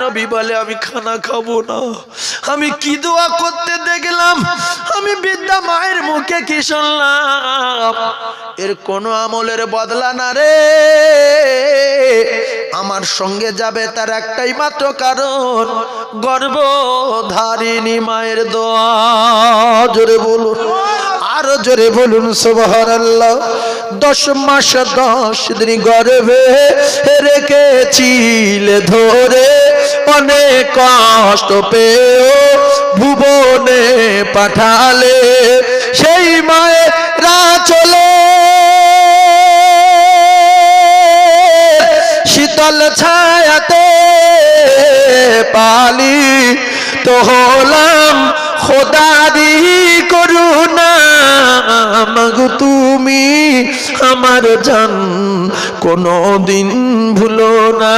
নবী বলে, আমি খানা খাব না। আমি কি দোয়া করতে দেখলাম? আমি বিদ্যা মায়ের মুখে কি শুনলাম? এর কোনো আমলের বদলা না রে। আমার সঙ্গে যাবে তার একটাই মাত্র কারণ, গর্ভধারিণী মায়ের দোয়া। জোরে বলুন, আরও জোরে বলুন, সুবহানাল্লাহ। দশ মাস দশ দিন গর্ভে রেখেছিলে ধরে। অনেক কষ্ট পেয়েও ভুবনে পাঠালে, সেই মায়েরা চলে। শীতল ছায়াতে পালি তো হলাম খোদারি করুণা। মাগো তুমি আমার জান কোনো দিন ভুলো না।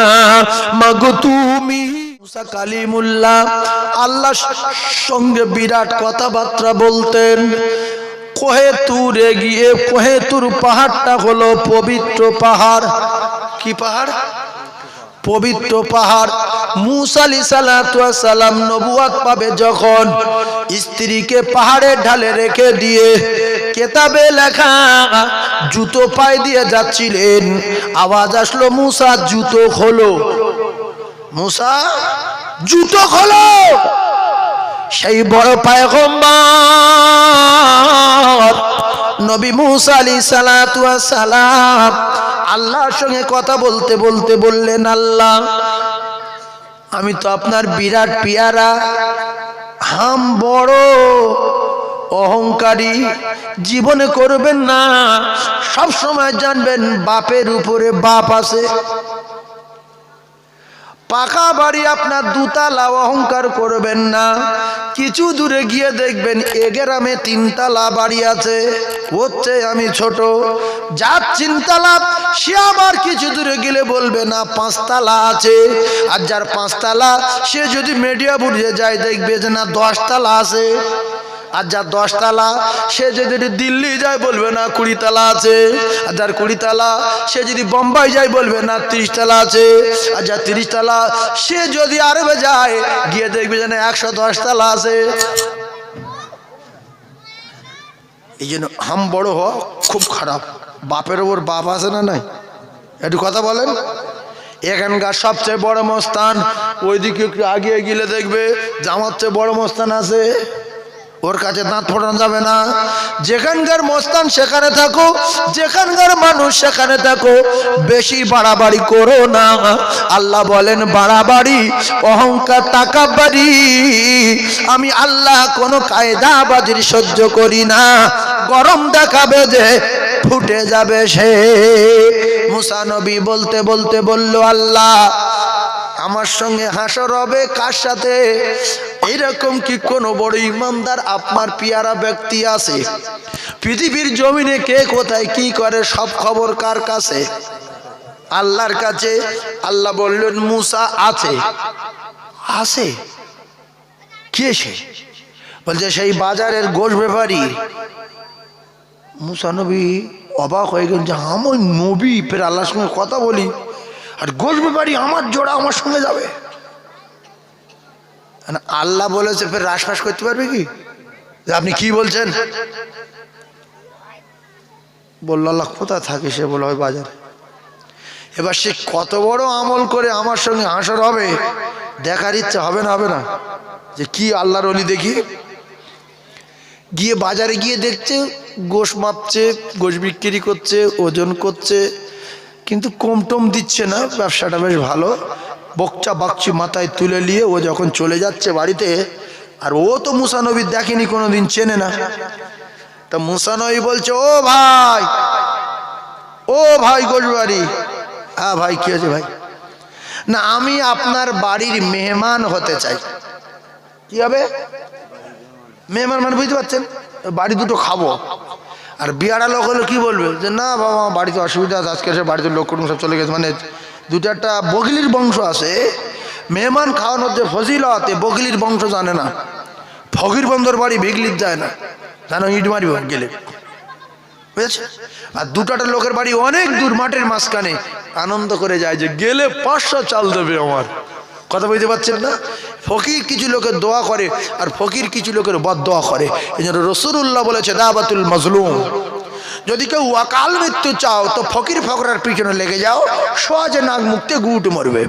মাগো তুমি মুসা কালিমুল্লাহ আল্লাহ সঙ্গে বিরাট কথাবার্তা বলতেন। কোহে তুরে গিয়ে কোহে তুর পাহাড়টা হলো পবিত্র পাহাড়। কি পাহাড়? পবিত্র পাহাড়। মুসালি সালাম নবুয়াত পাবে যখন স্ত্রীকে পাহাড়ের ঢালে রেখে দিয়ে কেতাবে লেখা জুতো পায়ে দিয়ে যাচ্ছিলেন। আওয়াজ আসলো, মুসা, জুতো খোলো। মুসা, জুতো খোলো। সেই বড় পায়গম্বর নবী মুসা আলী সালাতু সালাম আল্লাহর সঙ্গে কথা বলতে বলতে বললেন, আল্লাহ, আমি তো আপনার বিরাট পিয়ারা, হাম বড় অহংকারী, জীবনে করবেন না সব সময় জানবেন বাপের উপরে বাপ আছে। পাকা বাড়ি আপনার দুতালা অহংকার করবেন না। কিছু দূরে গিয়ে দেখবেন এ গ্রামে তিনতলা বাড়ি আছে। হচ্ছে আমি ছোট, যার চিনতালা সে আবার কিছু দূরে গেলে বলবে, না, পাঁচতলা আছে। আর যার পাঁচতলা, সে যদি মিডিয়া বুঝে যায়, দেখবে যে না, দশতলা আছে। আর যার দশতলা সে যদি দিল্লি যায় বলবে না কুড়িতলা আছে। আর যার কুড়িতলা সে যদি বোম্বাই যায় বলবে না তিরিশতলা আছে। আর যার তিরিশতলা সে যদি আরবে যায়, গিয়ে দেখবে যেন একশো দশতলা আছে। এই জন্য হাম বড় হওয়া খুব খারাপ। বাপের ওপর বাপ আছে না নাই? একটু কথা বলেন। এখানকার সবচেয়ে বড় মস্তান, ওইদিকে একটু আগিয়ে গেলে দেখবে জামার চেয়ে বড় মস্তান আছে। ওর কাছে দাঁত ফোটানো যাবে না। যেখানকার মস্তান সেখানে থাকো, যেখানকার মানুষ সেখানে থাকো। বেশি বাড়াবাড়ি করো না। আল্লাহ বলেন, বাড়াবাড়ি, অহংকার টাকা বাড়ি আমি আল্লাহ কোনো কায়দা বাজির সহ্য করি না। গরম দেখাবে যে ফুটে যাবে সে। মুসানবী বলতে বলতে বলল, আল্লাহ, আমার সঙ্গে হাসর হবে কার সাথে? এইরকম কি কোনো বড় ইমানদার আপনার পিয়ারা ব্যক্তি আছে? পৃথিবীর জমিনে কে কোথায় কি করে, সব খবর কার কাছে? আল্লাহর কাছে আল্লাহ বললেন, মুসা আছে। আছে? কে সে বলছে, সেই বাজারের গোশ ব্যাপারী। মুসা নবী অবাক হয়ে গেল যে আমি নবী, ফের আল্লাহর সঙ্গে কথা বলি? আর গোশ ব্যাপারী আমার জোড়া আমার সঙ্গে যাবে? আল্লাহ বলেছে, ফের রাসফাস করতে পারবে কি? আপনি কি বলছেন? বলল, আল্লাহ থাকে সে? বলে ওই বাজারে। এবার সে কত বড় আমল করে আমার সঙ্গে হাসর হবে, দেখার ইচ্ছে হবে না হবে না। যে কি আল্লাহর অলি দেখি? গিয়ে বাজারে গিয়ে দেখছে, গোশ মাপছে, গোশ বিক্রি করছে, ওজন করছে, কিন্তু কম টম দিচ্ছে না, ব্যবসাটা বেশ ভালো। বকচা বাকচি মাথায় তুলে নিয়ে ও যখন চলে যাচ্ছে বাড়িতে, আর ও তো মুসানবী দেখেনি কোনো দিন চেনে না। তা মুসানবী বলছে, ও ভাই ও ভাই গোশবাড়ি। হ্যাঁ ভাই, কি হয়েছে ভাই? না, আমি আপনার বাড়ির মেহমান হতে চাই। কি হবে? মেহমান মানে বুঝতে পারছেন, বাড়ি দুটো খাব। আর বিয়ারা লোক হলে কি বলবে? যে না বাবা, বাড়িতে অসুবিধা আছে, আজকে বাড়িতে লোক কুটুম সব চলে গেছে মানে দুটো একটা বগলির বংশ আছে। মেহমান খাওয়ানোর যে ফজিলত বগলির বংশ জানে না। ফকির বন্দর বাড়ি ভিগলির যায় না। জানো, ইট মারি গেলে। আর দুটাটা লোকের বাড়ি অনেক দূর, মাঠের মাঝখানে। আনন্দ করে যায় যে, গেলে পাঁচশো চাল দেবে আমার। কথা বুঝতে পারছেন না? ফকির কিছু লোকের দোয়া করে, আর ফকির কিছু লোকের বদ দোয়া করে। এই জন্য রসুল্লাহ বলেছে, দাবাতুল মজলুম। যদি কেউ ওয়াকাল মৃত্যু চাও তো ফকির ফকরার পিছনে লেগে যাও সহজে নাক মুক্তে গুট মরবে।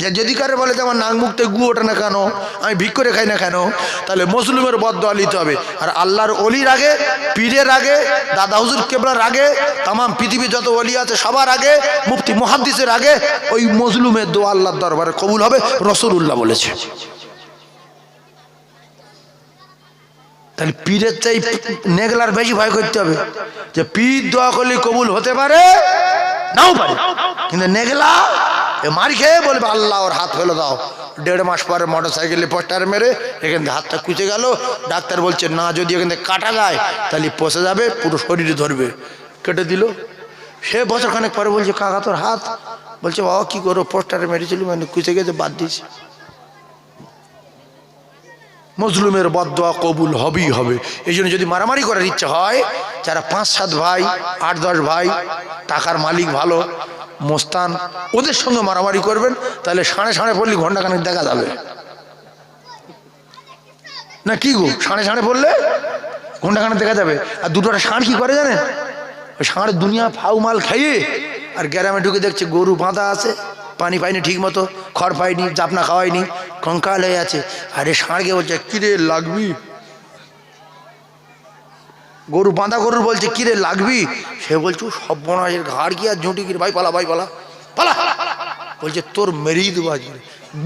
যে যদি কারে বলে যে আমার নাক মুক্তে গু ওঠে না কেন আমি ভিক করে খাই না কেন তাহলে মুসলিমের বদয়া নিতে হবে। আর আল্লাহর অলির আগে পীরের আগে দাদা হুজুর কেবলার আগে তাম পৃথিবী যত অলি আছে সবার আগে মুফতি মুহাদ্দিসের আগে ওই মজলুমের দোয়া আল্লাহর দরবারে কবুল হবে রসুল্লাহ বলেছে। তাহলে পীরের চাই নেগলার বেশি ভয় করতে হবে। যে পীর দোয়া করলে কবুল হতে পারে, নাও পারে। কিন্তু নেগলা মারি খেয়ে বলবে, আল্লাহ, ওর হাত ফেলে দাও। দেড় মাস পরে মোটর সাইকেলে পোস্টার মেরে এখান থেকে হাতটা কুচে গেল। ডাক্তার বলছে, না, যদি এখান থেকে কাটা যায়, তাহলে পচে যাবে, পুরো শরীরে ধরবে। কেটে দিল। সে বছরখানেক পরে বলছে, কাকা, তোর হাত? বলছে, বাবা, কি করো পোস্টারে মেরেছিল মানে কুচে গেছে, বাদ দিয়েছে। মজলুমের বদয়া কবুল হবেই হবে। এই জন্য যদি মারামারি করার ইচ্ছা হয়, যারা পাঁচ, সাত ভাই, আট, দশ ভাই, টাকার মালিক ভালো, মোস্তান, ওদের সঙ্গে মারামারি করবেন, তাহলে সাড়ে সাড়ে পড়লে ঘণ্টা খানেক দেখা যাবে। না কি গো, সাড়ে সাড়ে পড়লে ঘণ্টা খানেক দেখা যাবে? আর দুটোটা ষাঁড় কি করে জানেন? ওই ষাঁড় দুনিয়া ফাউ মাল খাইয়ে আর গ্রামে ঢুকে দেখছে গরু বাঁধা আছে, পানি পাইনি ঠিক মতো খড় পাইনি, জাপনা খাওয়াইনি কঙ্কাল হয়ে আছে। আরে ষাঁড়কে বলছে, কিরে লাগবি? গরু বাঁধা গরুর বলছে, কিরে লাগবি? সে বলছে সব বনাশের ঘাড় কি আর ঝুঁটি কি ভাই পালা ভাই পালা পালা। বলছে, তোর মেরেই দেবো আজকে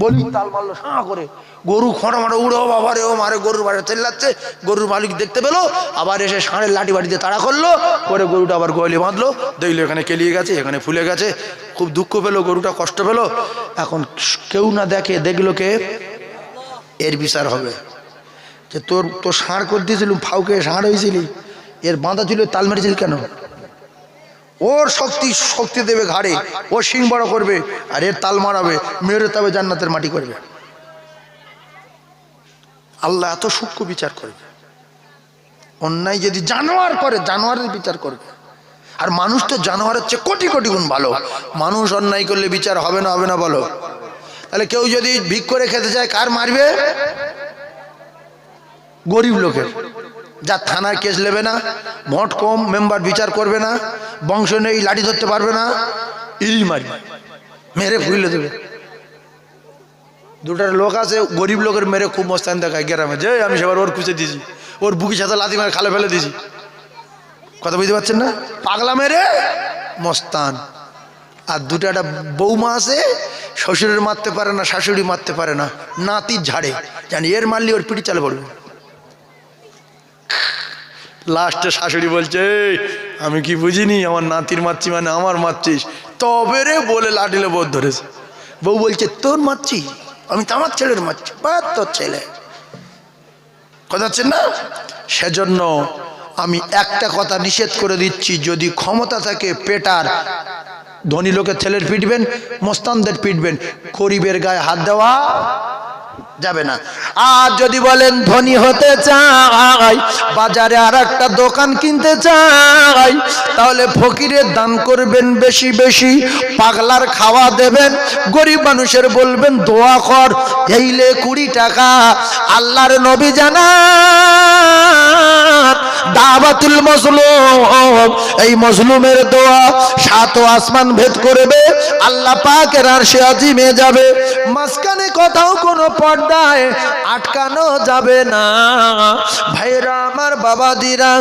বলি তাল মারলো সাঁ করে। গরু খড়া মারা, উড়ো বাবা রে, ও মারে, গরুর বাড়ি চেল্লাচ্ছে গরুর মালিক দেখতে পেল, আবার এসে ষাঁড়ের লাঠি বাড়িতে তাড়া করল, করে গরুটা আবার গোয়ালি বাঁধলো। দেখল এখানে কেলিয়ে গেছে, এখানে ফুলে গেছে। খুব দুঃখ পেল, গরুটা কষ্ট পেল। এখন কেউ না দেখে, দেখল কে? এর বিচার হবে। যে তোর তোর ষাঁড় করে দিয়েছিলুম, ফাউকে ষাঁড় হয়েছিলি। এর বাঁধা ছিল, তাল মেরেছিল কেন? ওর শক্তি শক্তি দেবে ঘাড়ে। ও শিং বড় করবে, আর এর তাল মারাবে, মেরে তবে জান্নাতের মাটি করবে। আল্লাহ এত সূক্ষ্ম বিচার করবে। অন্যায় যদি জানোয়ার করে, জানোয়ারের বিচার করবে। আর মানুষ তো জানোয়ারের চেয়ে কোটি কোটি গুণ ভালো। মানুষ অন্যায় করলে বিচার হবে না হবে না বলো। তাহলে কেউ যদি ভিক করে খেতে চায়, কার মারবে? গরিব লোকের। যা থানায় কেস নেবে না, ভোট কম, মেম্বার বিচার করবে না, বংশ নেই, লাঠি ধরতে পারবে না, ইল মারবে মেরে ফুলে দেবে। দুটার লোক আছে, গরিব লোকের মেরে খুব মস্তান দেখায় গ্রামে। যে, আমি সেবার ওর খুঁজে দিয়েছি, ওর বুকি সাথে লাথি মারে খালে ফেলে দিয়েছি। কথা বুঝতে পারছেন না? পাগলা মেরে মস্তান আর দুটো একটা বৌমা আছে, শ্বশুরের মারতে পারে না, শাশুড়ি মারতে পারে না নাতির ঝাড়ে, জানি এর মারলি ওর পিঠি চালে পড়বে। লাস্টে শাশুড়ি বলছে আমি কি বুঝিনি, আমার নাতির মারছি মানে আমার মারছিস তবে রে বলে লাঠিলে বোধ ধরেছে। বউ বলছে, তোর মারছি আমি তো আমার ছেলের মারছি বা তোর ছেলে। কথা হচ্ছে না? সেজন্য আমি একটা কথা নিষেধ করে দিচ্ছি, যদি ক্ষমতা থাকে পেটার, ধনী লোকের ছেলের পিটবেন, মোস্তানদের পিটবেন, গরিবের গায়ে হাত দেওয়া যাবে না। আর যদি বলেন ধনী হতে চাই, বাজারে আর একটা দোকান কিনতে চাই, তাহলে ফকিরের দান করবেন বেশি বেশি, পাগলার খাওয়া দেবেন, গরিব মানুষের বলবেন, দোয়া কর এইলে কুড়ি টাকা, আল্লাহর নবী জানা দাবাতুল মজলুম। এই মজলুমের দোয়া সাত আসমান ভেদ করবে, আল্লাহ পাকের আর সে আজিমে যাবে। মাঝখানে কোথাও কোনো পর্দায় আটকানো যাবে না। ভাইরা, আমার বাবা দিরা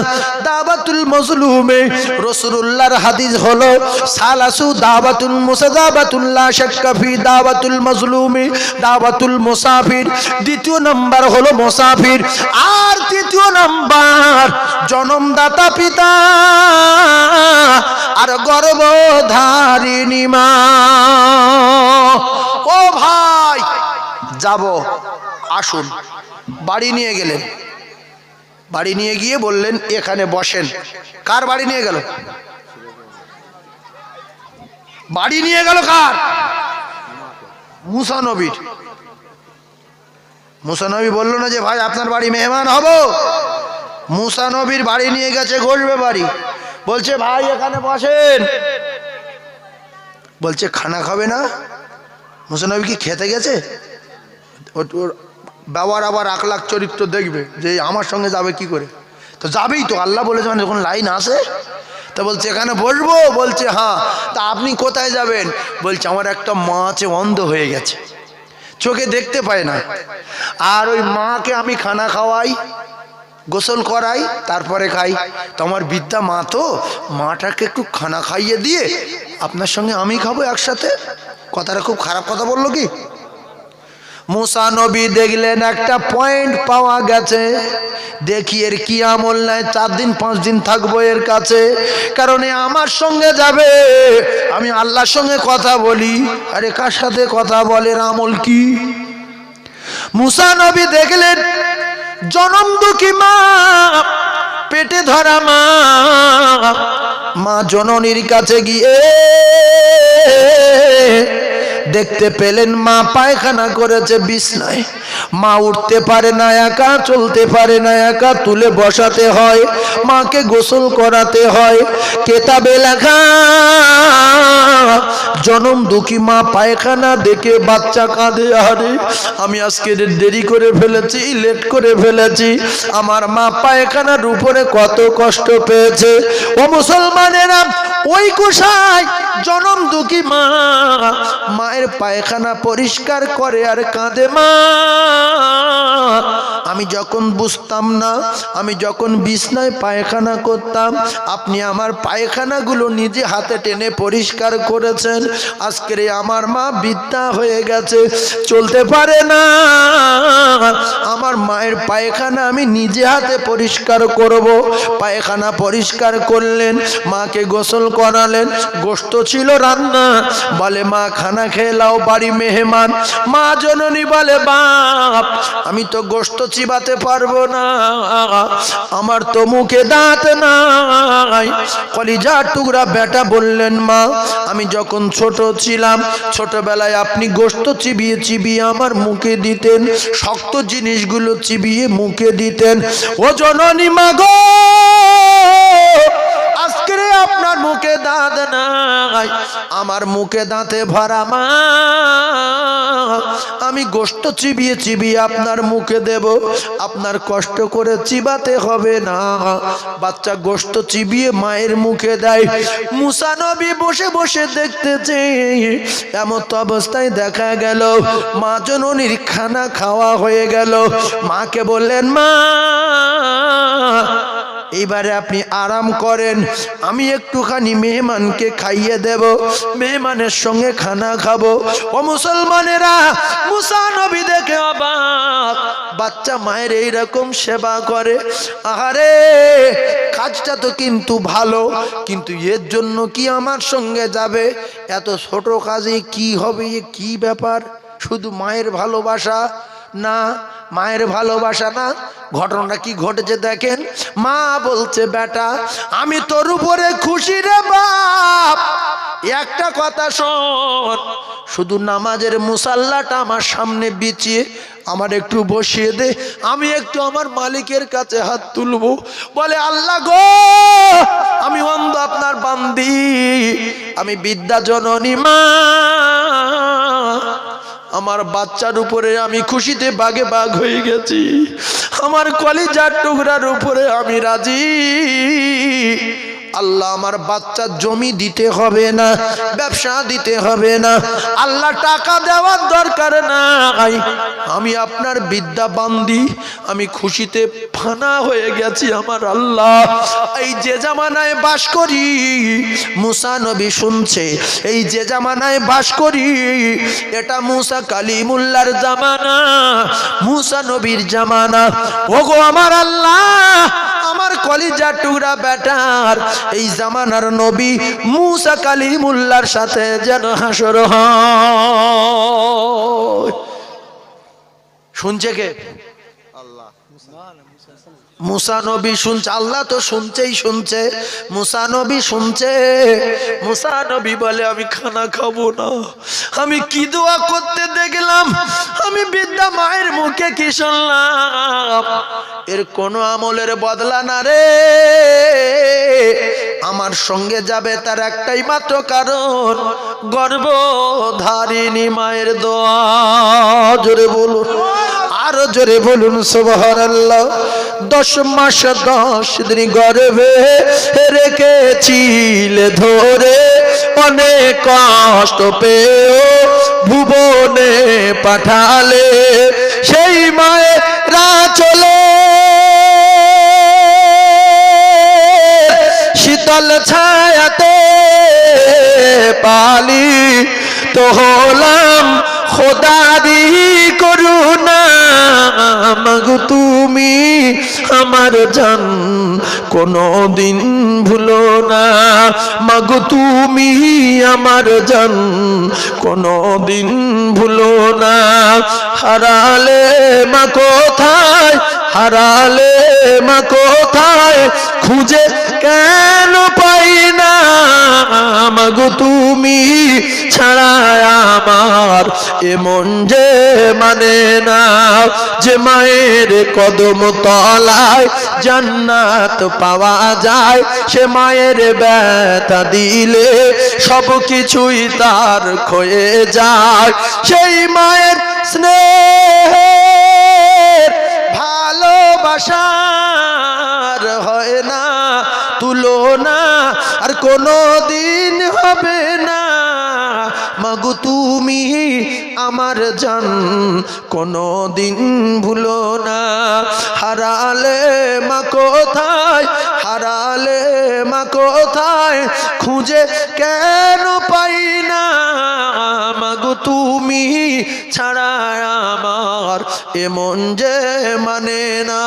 দাবাতুল মজলুমে রসুল্লাহর হাদিস হলো, সালাসু দাবাতুল মুসাদাবাতুল্লাহ শাক্কাফি দাবাতুল মজলুমে দাবাতুল মুসাফির। দ্বিতীয় নাম্বার হলো মুসাফির। আর তৃতীয় নাম্বার, জনমদাতা পিতা। আর গর্ভধারিণী মা। ও ভাই, যাব, আসুন, বাড়ি নিয়ে গেলেন। বাড়ি নিয়ে গিয়ে বললেন, এখানে বসেন। কার বাড়ি নিয়ে গেল? বাড়ি নিয়ে গেল কার? মুসা নবীর মুসা নবী বলল না যে, ভাই, আপনার বাড়ি মেহমান হব? মুসা নবীর বাড়ি নিয়ে গেছে, ঘষবে বাড়ি। বলছে, ভাই, এখানে বসেন। বলছে, খানা খাবে না? মুসানবী কি খেতে গেছে? ব্যবহার আবার এক লাখ চরিত্র দেখবে, যে আমার সঙ্গে যাবে কি করে? তো যাবেই তো, আল্লাহ বলেছে মানে যখন লাইন আসে, তা বলছে, এখানে বসবো? বলছে হ্যাঁ। তা আপনি কোথায় যাবেন? বলছে, আমার একটা মা আছে, অন্ধ হয়ে গেছে। চোখে দেখতে পায় না। আর ওই মাকে আমি খানা খাওয়াই। গোসল করাই, তারপরে খাই। তোমার বিদ্যা মা তো মাটাকে একটু খানা খাইয়ে দিয়ে আপনার সঙ্গে আমি খাব একসাথে? কথাটা খুব খারাপ কথা বলল কি? মুসা নবী দেখলেন একটা পয়েন্ট পাওয়া গেছে। দেখি এর কি আমল নাই, চার দিন, পাঁচ দিন থাকব এর কাছে। কারণ আমার সঙ্গে যাবে। আমি আল্লাহর সঙ্গে কথা বলি। আরে কার সাথে কথা বলে আমল কি? মুসা নবী দেখলেন জনম দুঃখী মা পেটে ধরা মা মা জননীর কাছে গিয়ে দেখতে পেলেন মা, পায়খানা করেছে বিছনায়। মা উঠতে পারে না, একা চলতে পারে না, একা তুলে বসাতে হয়, মাকে গোসল করাতে হয়। কেতাবে লেখা, জনম দুঃখী মা, পায়খানা দেখে বাচ্চা কাঁদে, আরে, আমি আজকে দেরি করে ফেলেছি, লেট করে ফেলেছি। আমার মা পায়খানার উপরে কত কষ্ট পেয়েছে। ও মুসলমানেরা, ওই কুষায় জনম দুঃখী মা মায়ের পায়খানা পরিষ্কার করে আর কাঁদে মা। আমি যখন বুঝতাম না, আমি যখন বিছনায় পায়খানা করতাম, আপনি আমার পায়খানাগুলো নিজে হাতে টেনে পরিষ্কার করেছেন। আজকের আমার মা বিদ্যা হয়ে গেছে। চলতে পারে না। আমার মায়ের পায়খানা আমি নিজে হাতে পরিষ্কার করব। পায়খানা পরিষ্কার করলেন, মাকে গোসল করালেন। গোস্ত ছিল রান্না। বলে, মা, খানা খেলাও বাড়ি মেহমান। মা, জননী বলে, বাপ, আমি তো গোস্ত চিবাতে পারব না। আমার তো মুখে দাঁত নাই। কলিজা টুকরা বেটা বললেন, মা, আমি যখন ছোট ছিলাম, ছোটবেলায় আপনি গোস্ত চিবিয়ে চিবিয়ে আমার মুখে দিতেন, শক্ত জিনিসগুলো চিবিয়ে মুখে দিতেন। ও জননী মা গো আজকে আপনার মুখে দাঁত নাই। আমার মুখে দাঁতে ভরা মা আমি গোস্ত চিবিয়ে চিবিয়ে আপনার মুখে দেব। আপনার কষ্ট করে চিবাতে হবে না। বাচ্চা গোস্ত চিবিয়ে মায়ের মুখে দেয়। মুসানবী বসে বসে দেখতেছে এমন তো অবস্থায় দেখা গেল, মা জননীর খানা খাওয়া হয়ে গেল। মাকে বললেন, মা এইবারে আপনি আরাম করেন। আমি একটুখানি মেহমানকে খাইয়ে দেব। মেহমানের সঙ্গে খানা খাব। ও মুসলমানেরা, মুসা নবী দেখে অবাক। বাচ্চা মায়ের এইরকম সেবা করে। আহারে, কাজটা তো কিন্তু ভালো, কিন্তু এর জন্য কি আমার সঙ্গে যাবে? এত ছোট কাজে কি হবে? কি ব্যাপার? শুধু মায়ের ভালোবাসা? না মায়ের ভালোবাসা না? ঘটনাটা কি ঘটেছে দেখেন? মা বলছে, বেটা, আমি তোর উপরে খুশি রে বাপ। একটা কথা শোন, শুধু নামাজের মুসাল্লাটা আমার সামনে বিছিয়ে আমার একটু বসিয়ে দে। আমি একটু আমার মালিকের কাছে হাত তুলবো। বলে, আল্লাহ গো, আমি অন্ধ আপনার বান্দি। আমি বিদ্যা জননী মা। আমার বাচ্চার উপরে আমি খুশিতে বাগে বাগ হয়ে গেছি। আমার কলিজার টুকরার উপরে আমি রাজি। আল্লাহ আমার বাচ্চার জমি দিতে হবে না, ব্যবসা দিতে হবে না, আল্লাহ টাকা দেওয়ার দরকার নাই। আমি আপনার বিদ্যা বান্দি, আমি খুশিতে ফানা হয়ে গেছি আমার আল্লাহ। এই যে জামানায় বাস করি, মুসা নবী শুনছে, এই যে জামানায় বাস করি, এটা মুসা কালিমুল্লার জামানা, মুসা নবীর জামানা। ওগো আমার আল্লাহ আমার কলিজা টুকরা বেটার। এই জামানার নবী মুসা কালিমুল্লার সাথে যেন হাসর হয়। শুনছে কে? মুসা নবী শুনছে, আল্লাহ তো শুনছেই শুনছে। মুসা নবী শুনছে। মুসা নবী বলে, আমি খানা খাব না। আমি কি দোয়া করতে দেখলাম? আমি বিদ্যা মায়ের মুখে কি শুনলাম? এর কোনো আমলের বদলা না রে। আমার সঙ্গে যাবে তার একটাই মাত্র কারণ, গর্ভধারিণী মায়ের দোয়া। জোরে বলুন। আরও জোরে বলুন সোবহান আল্লাহ দশ মাস, দশ দিন গর্ভে রেখেছিলে ধরে অনেক কষ্ট পেয়েও ভুবনে পাঠালে। সেই মায়েরা চলে শীতল ছায়াতে পালি তো হলাম করুণা মাগো তুমি, আমার জান কোনো দিন ভুলো না। মাগো তুমি, আমার জান কোনো দিন ভুলো না। হারালে মা কোথায়? হারালে মা কোথায়? খুঁজে কেন পাই না? মাগো তুমি ছাড়া আমার এমন যে মানে না। যে মায়ের কদম তলায় জান্নাত পাওয়া যায়, সে মায়ের ব্যথা দিলে সব কিছুই তার ক্ষয়ে যায়। সেই মায়ের স্নেহের ভালোবাসার হয় না, তুলনা আর কোনো দিন হবে না। মাগু তুমি আমার জান কোনো দিন ভুলো না। হারালে মা কোথায়, হারালে মা কোথায়, খুঁজে কেন পাই না? মাগো তুমি ছাড়া আমার এমন যে মানে না।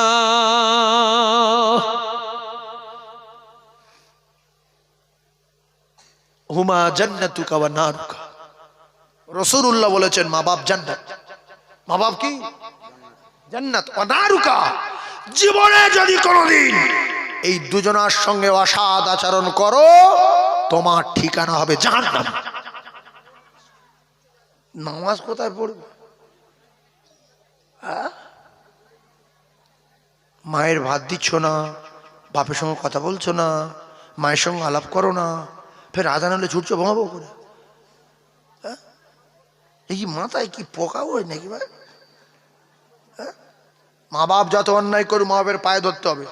হুমা জান্নাতুকা ওয়া নারুকা। রসুল্লাহ বলেছেন, মা বাপ জান্নাত। মা বাপ কি? জান্নাত। ওয়া নারুকা। জীবনে যদি কোনোদিন এই দুজনার সঙ্গে অসাদ আচরণ করো, তোমার ঠিকানা হবে জাহান্নাম। নামাজ কোথায় পড়বে হ্যাঁ? মায়ের ভাত দিচ্ছ না, বাপের সঙ্গে কথা বলছো না, মায়ের সঙ্গে আলাপ করো না, ফের আদান হলে ছুটছো বোমাবো করে হ্যাঁ? এই মাথায় কি পোকা ওই নাকি ভাই হ্যাঁ? মা বাপ যত অন্যায় করু মা বাপের পায়ে ধরতে হবে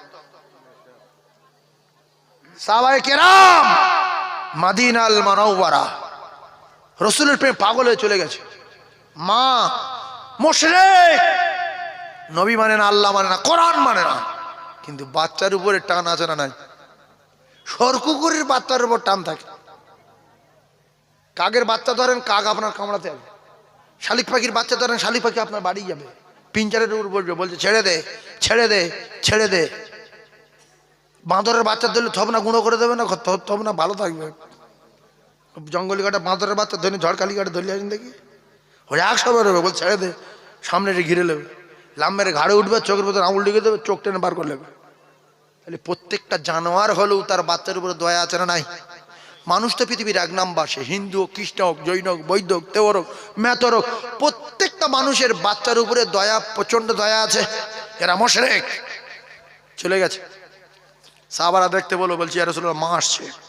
সাবাই কেরাম মাদিন আল মানওয়ারা রসুলের প্রেম পাগল হয়ে চলে গেছে। মা মোশরে নবী মানে না, আল্লাহ মানে না, কোরআন মানে না। কিন্তু বাচ্চার উপরে টান আছে না নাই? সরকুকুরের বাচ্চার উপর টান থাকে। কাকের বাচ্চা ধরেন, কাক আপনার কামড়াতে যাবে। শালিক পাখির বাচ্চা ধরেন, শালিক পাখি আপনার বাড়ি যাবে। পিঞ্চারের উপর বলবে বলছে, ছেড়ে দে ছেড়ে দে ছেড়ে দে। বাঁদরের বাচ্চা ধরলে থব না গুঁড়ো করে দেবে না থ- থব না ভালো থাকবে। জঙ্গলি কাটা বাঁদরের বাচ্চা ধরে ঝড়কালি কাটা ধরলে আসেন দেখি। ওই একশো বেরোবে বল ছেড়ে দে, সামনে ঘিরে নেবে। লাম্বের ঘাড়ে উঠবে, চোখের ভেতর আঙুল ঢুকে দেবে, চোখ টেনে বার করে নেবে। তাহলে প্রত্যেকটা জানোয়ার হলেও তার বাচ্চার উপরে দয়া আছে না নাই? মানুষ তো পৃথিবীর এক নাম্বার, সে হিন্দু হোক খ্রিস্ট হোক, জৈন হোক, বৈদ্য হোক তেওর হোক মেতর হোক, প্রত্যেকটা মানুষের বাচ্চার উপরে দয়া প্রচণ্ড দয়া আছে। এরা মশরেক। চলে গেছে। সাহাবারা দেখতে বলো, বলছি আর মা আসছে।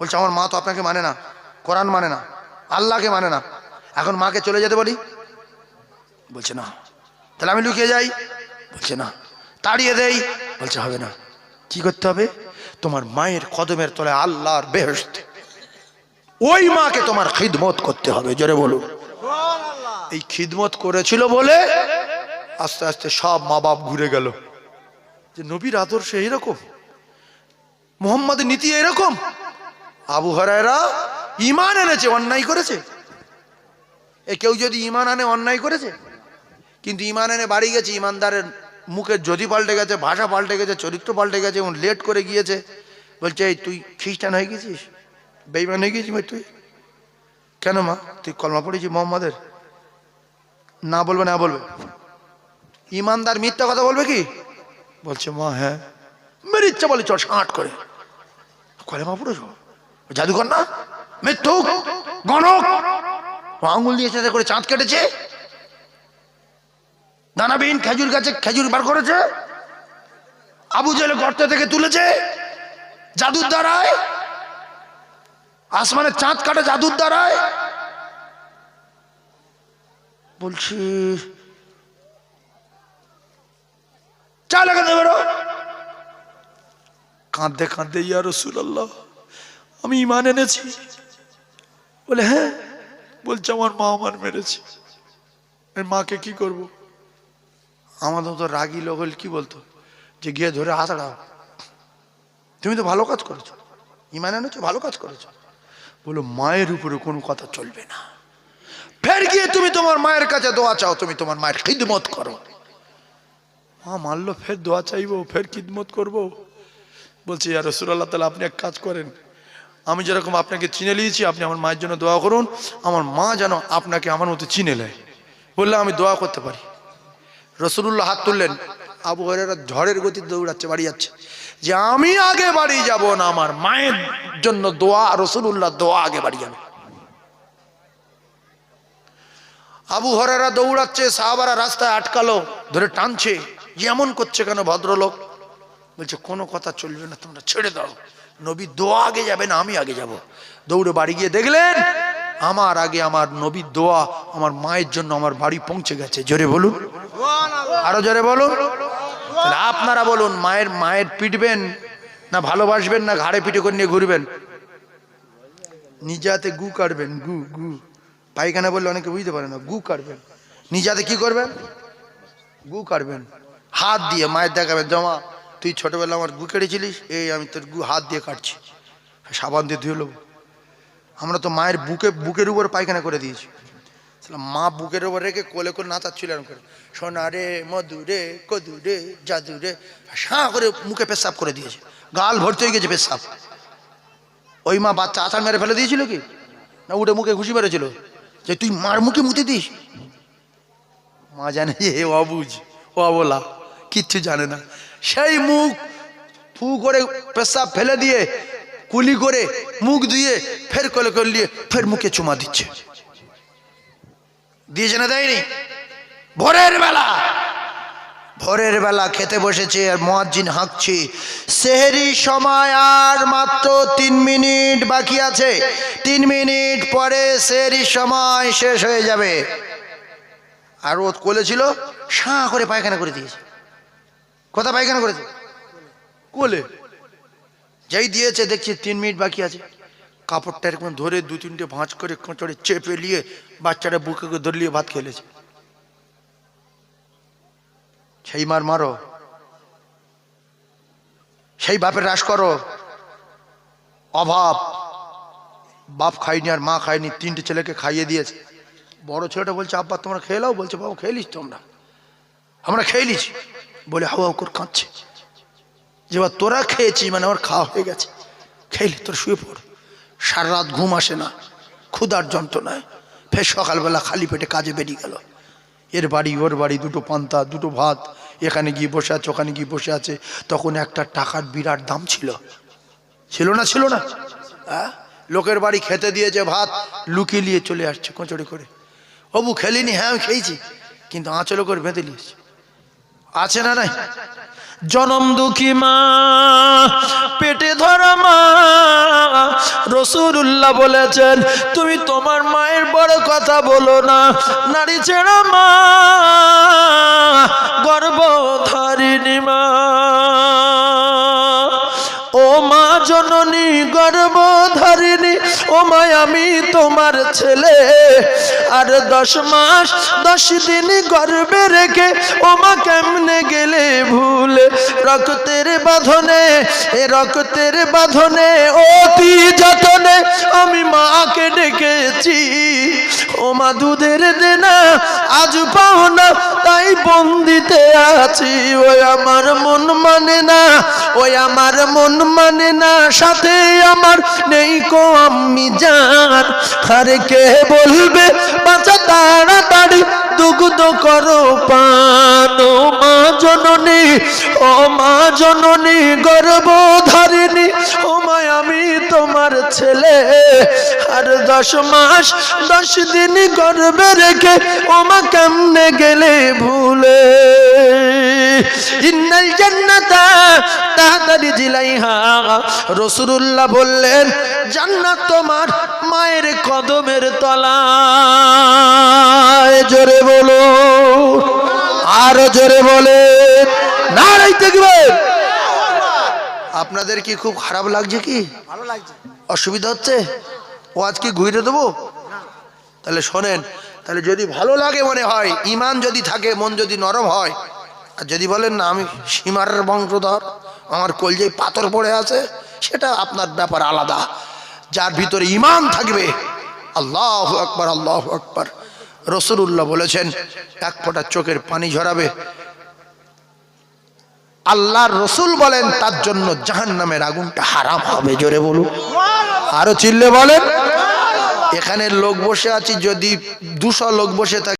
বলছে আমার মা তো আপনাকে মানে না। কোরআন মানে না। আল্লাহকে মানে না। এখন মাকে চলে যেতে বলি? বলছে না। তাহলে আমি লুকিয়ে যাই? বলছে না। তাড়িয়ে দেই? বলছে হবে না। কি করতে হবে? তোমার মায়ের কদমের তলায় আল্লাহর বেহস্ত ওই মাকে তোমার খিদমত করতে হবে জোরে বলুন। এই খিদমত করেছিল বলে আস্তে আস্তে সব মা বাপ ঘুরে গেল। যে নবীর আদর্শ এইরকম মোহাম্মদের নীতি এরকম আবু হরায়রা ইমান এনেছে, অন্যায় করেছে। এ কেউ যদি ইমান আনে, অন্যায় করেছে? কিন্তু ইমান এনে বাড়ি গেছে ইমানদারের মুখে যদি পাল্টে গেছে, ভাষা পাল্টে গেছে, চরিত্র পাল্টে গেছে, এবং লেট করে গিয়েছে, বলছে, এই, তুই খ্রিস্টান হয়ে গেছিস? বেইমান হয়ে গেছিস তুই? কেন মা? তুই কলমা পড়েছিস মোহাম্মদের? না বলবে না বলবে। ইমানদার মিথ্যা কথা বলবে কি? বলছে, মা হ্যাঁ। মেরে ইচ্ছা বলে চল ষাট করে। কলেমা পড়েছ? জাদুকর না? মৃত্যুক? গণক? আঙুল দিয়ে সাথে করে চাঁদ কেটেছে? দানাবিন খেজুর গাছে খেজুর বার করেছে? আবু জেলে গর্ত থেকে তুলেছে? জাদুর দ্বারায়? আসমানের চাঁদ কাটা জাদুর দ্বারায়? বলছি চা লাগাতে বেরো। কাঁদতে কাঁদতে ইয়া রসুল্লাহ আমি ইমান এনেছি। বলে হ্যাঁ। বলছে, আমার মা আমার মেরেছে। মাকে কি করব? আমাদের তো রাগি লোক হলে কি বলতো? যে গিয়ে ধরে হাতাড়াও তুমি তো ভালো কাজ করেছ। ইমান এনেছো, ভালো কাজ করেছ। বলো, মায়ের উপরে কোনো কথা চলবে না। ফের গিয়ে তুমি তোমার মায়ের কাছে দোয়া চাও, তুমি তোমার মায়ের খিদমত করো। মা মানলো ফের দোয়া চাইব, ফের খিদমত করব। বলছি, ইয়া রসুল্লাহ তাহলে আপনি এক কাজ করেন। আমি যেরকম আপনাকে চিনে নিয়েছি, আপনি আমার মায়ের জন্য দোয়া করুন। আমার মা যেন আপনাকে আমার মতো চিনে নেয়। বললে, আমি দোয়া করতে পারি। রসুল্লাহ হাত তুললেন। আবু হরেরা ঝড়ের গতি দৌড়াচ্ছে, বাড়ি যাচ্ছে। যে, আমি আগে বাড়ি যাব না, আমার মায়ের জন্য দোয়া রসুল্লাহ দোয়া আগে বাড়ি যাবে। আবু হরেরা দৌড়াচ্ছে, সাহাবারা রাস্তায় আটকালো, ধরে টানছে। যে এমন করছে কেন ভদ্রলোক? বলছে, কোনো কথা চলবে না, তোমরা ছেড়ে দাও। নবী দোয়া আগে যাবে না আমি আগে যাব। দৌড়ে বাড়ি গিয়ে দেখলেন, আমার আগে আমার নবীর দোয়া আমার মায়ের জন্য আমার বাড়ি পৌঁছে গেছে। জোরে বলুন। আরও জোরে বলুন। আপনারা বলুন, মায়ের মায়ের পিটবেন না ভালোবাসবেন না ঘাড়ে পিঠে করে নিয়ে ঘুরবেন? নিজাতে গু কাটবেন, গু গু। পায়খানা বললে অনেকে বুঝতে পারে না, গু কাটবেন। নিজে হাতে কি করবেন? গু কাটবেন। হাত দিয়ে মায়ের দেখাবেন, জমা। তুই ছোটবেলা আমার গু কেটেছিলিস এই আমি তোর গু হাত দিয়ে কাটছি। সাবান দিয়ে ধুয়ে নেব। আমরা তো মায়ের বুকে, বুকের উপর পায়খানা করে দিয়েছি। মা বুকের উপর রেখে কোলে করে নাচাচ্ছিল এরকম করে। সোনা রে, মধু রে রে রে, সাঁ করে মুখে পেশাব করে দিয়েছে। গাল ভর্তি হয়ে গেছে পেশাব। ওই মা বাচ্চা আচার মেরে ফেলে দিয়েছিল কি? না উঠে মুখে ঘুষি মেরেছিল যে তুই মার মুখে মুতে দিস? মা জানে যে হে অবুঝ ও অবলা, কিচ্ছু জানে না। সেই মুখ ফু করে পেশাব ফেলে দিয়ে, কুলি করে মুখ দিয়ে ফের কলে করে নিয়ে ফের মুখে চুমা দিচ্ছে। দিয়েছে না দেয়নি? ভোরের বেলা। ভোরের বেলা খেতে বসেছে আর মহাজিন হাঁকছে। সেহেরি সময় আর মাত্র তিন মিনিট বাকি আছে। তিন মিনিট পরে সেহেরি সময় শেষ হয়ে যাবে। আর ও কোলে ছিল সাঁ করে পায়খানা করে দিয়েছে। কোথা পায়খানা করেছে? কোলে। যেই দিয়েছে দেখছি তিন মিনিট বাকি আছে। কাপড়টা এরকম ধরে দু তিনটে ভাঁজ করে কোঁচড়ে চেপে নিয়ে বাচ্চাটা বুকে করে ধরে নিয়ে ভাত খেলেছে সেই মার মারো। সেই বাপের রাস করো। অভাব। বাপ খাইনি আর মা খায়নি তিনটে ছেলেকে খাইয়ে দিয়েছে। বড় ছেলেটা বলছে আব্বা তোমরা খেয়ে নাও। বলছে বাবা খেয়ে তোমরা। আমরা খেয়ে নিছি বলে, হাওয়া করে কাঁদছে। যে এবার তোরা খেয়েছি মানে আমার খাওয়া হয়ে গেছে। খেলে তোর শুয়ে পড়। সারা রাত ঘুম আসে না, ক্ষুধার যন্ত্রণায়। ফের সকালবেলা খালি পেটে কাজে বেরিয়ে গেল। এর বাড়ি, ওর বাড়ি, দুটো পান্তা, দুটো ভাত, এখানে গিয়ে বসে আছে, ওখানে গিয়ে বসে আছে। তখন একটা টাকার বিরাট দাম ছিল। ছিল না ছিল না। হ্যাঁ লোকের বাড়ি খেতে দিয়েছে ভাত, লুকিয়ে নিয়ে চলে আসছে কোঁচড়ি করে। অবু, খেলিনি? হ্যাঁ আমি খেয়েছি। কিন্তু আঁচলে করে বেঁধে নিয়েছে আছে না নাই? জনম দুঃখী মা, পেটে ধরা মা। রসুল্লাহ বলেছেন, তুমি তোমার মায়ের বড় কথা বলো না, নারী ছেড়া মা গর্ব ধারিনী মা। জননী গর্ভধারিণী, ও মায় আমি তোমার ছেলে। আর দশ মাস, দশ দিন গর্বে রেখে, ও মা, কেমনে গেলে ভুলে? রক্তের বাঁধনে, এ রক্তের বাঁধনে অতি যতনে আমি মাকে ডেকেছি। ও মা দুধের দেনা আজ পাও না, তাই বন্দিতে আছি। ওই আমার মন মানে না, ওই আমার মন মানে না, সাথে আমার নেই আমি জান। আরে কে বলবে, বাঁচা তাড়াতাড়ি, দুগ্ধ করো পান। ও মা জননী, ও মা জননী, গর্ভধারিণী, ও মা আমি তোমার ছেলে, আর দশ মাস, দশ দিন গর্বে রেখে ও মা কেমনে গেলে ভুলে? ইন্ন ইন্নাল জান্নাতা তাহতা রিজলাইহা রাসূলুল্লাহ বললেন, জান্নাত তোমার মায়ের কদমের তলায়। জোরে বলো, আরও জোরে বলে নারাই দেখবেন আপনাদের কি খুব খারাপ লাগছে কি? অসুবিধা হচ্ছে? ও আজকে ঘুরে দেবো? তাহলে শোনেন তাহলে যদি ভালো লাগে মনে হয় ইমান যদি থাকে মন যদি নরম হয় আর যদি বলেন না আমি সীমারের বংশধর আমার কলজেই পাথর পড়ে আছে সেটা আপনার ব্যাপার আলাদা। যার ভিতরে ইমান থাকবে আল্লাহ আকবার আল্লাহ আকবার। রসুল্লাহ বলেছেন এক ফোঁটা চোখের পানি ঝরাবে আল্লাহর রসুল বলেন, তার জন্য জাহান নামের আগুনটা হারাম হবে, জোরে বলুন। আরও চিল্লে বলেন। এখানে লোক বসে আছি, যদি দুশো লোক বসে থাকে